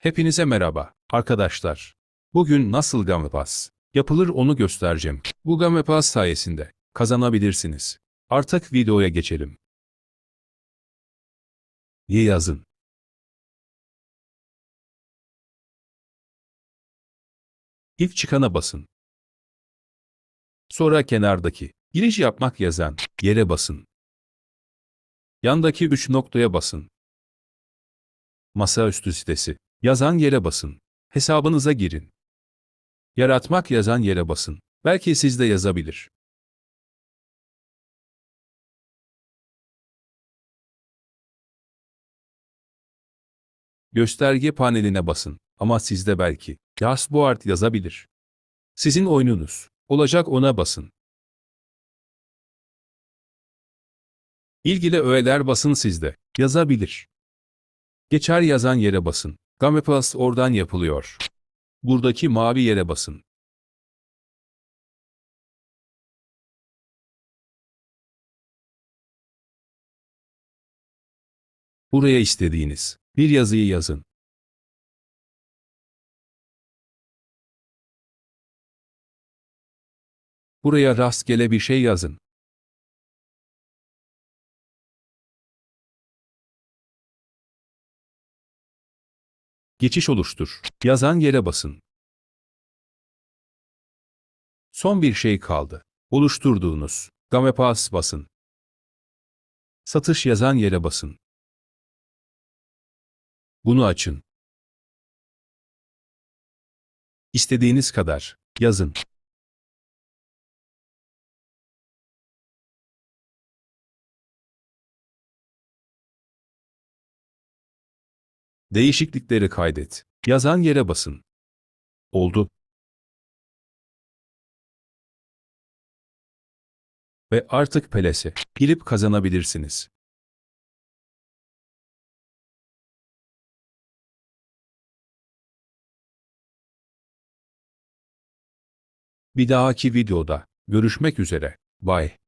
Hepinize merhaba arkadaşlar. Bugün nasıl Gamepass yapılır onu göstereceğim. Bu Gamepass sayesinde kazanabilirsiniz. Artık videoya geçelim. Y yazın. İlk çıkana basın. Sonra kenardaki giriş yapmak yazan yere basın. Yandaki 3 noktaya basın. Masaüstü sitesi yazan yere basın. Hesabınıza girin. Yaratmak yazan yere basın. Belki siz de yazabilir. Gösterge paneline basın. Ama sizde belki Dashboard yazabilir. Sizin oyununuz olacak ona basın. İlgili öğeler basın sizde. Yazabilir. Geçer yazan yere basın. Gamepass oradan yapılıyor. Buradaki mavi yere basın. Buraya istediğiniz bir yazıyı yazın. Buraya rastgele bir şey yazın. Geçiş oluştur. Yazan yere basın. Son bir şey kaldı. Oluşturduğunuz Gamepass basın. Satış yazan yere basın. Bunu açın. İstediğiniz kadar yazın. Değişiklikleri kaydet. Yazan yere basın. Oldu. Ve artık Peles'e girip kazanabilirsiniz. Bir dahaki videoda görüşmek üzere. Bye.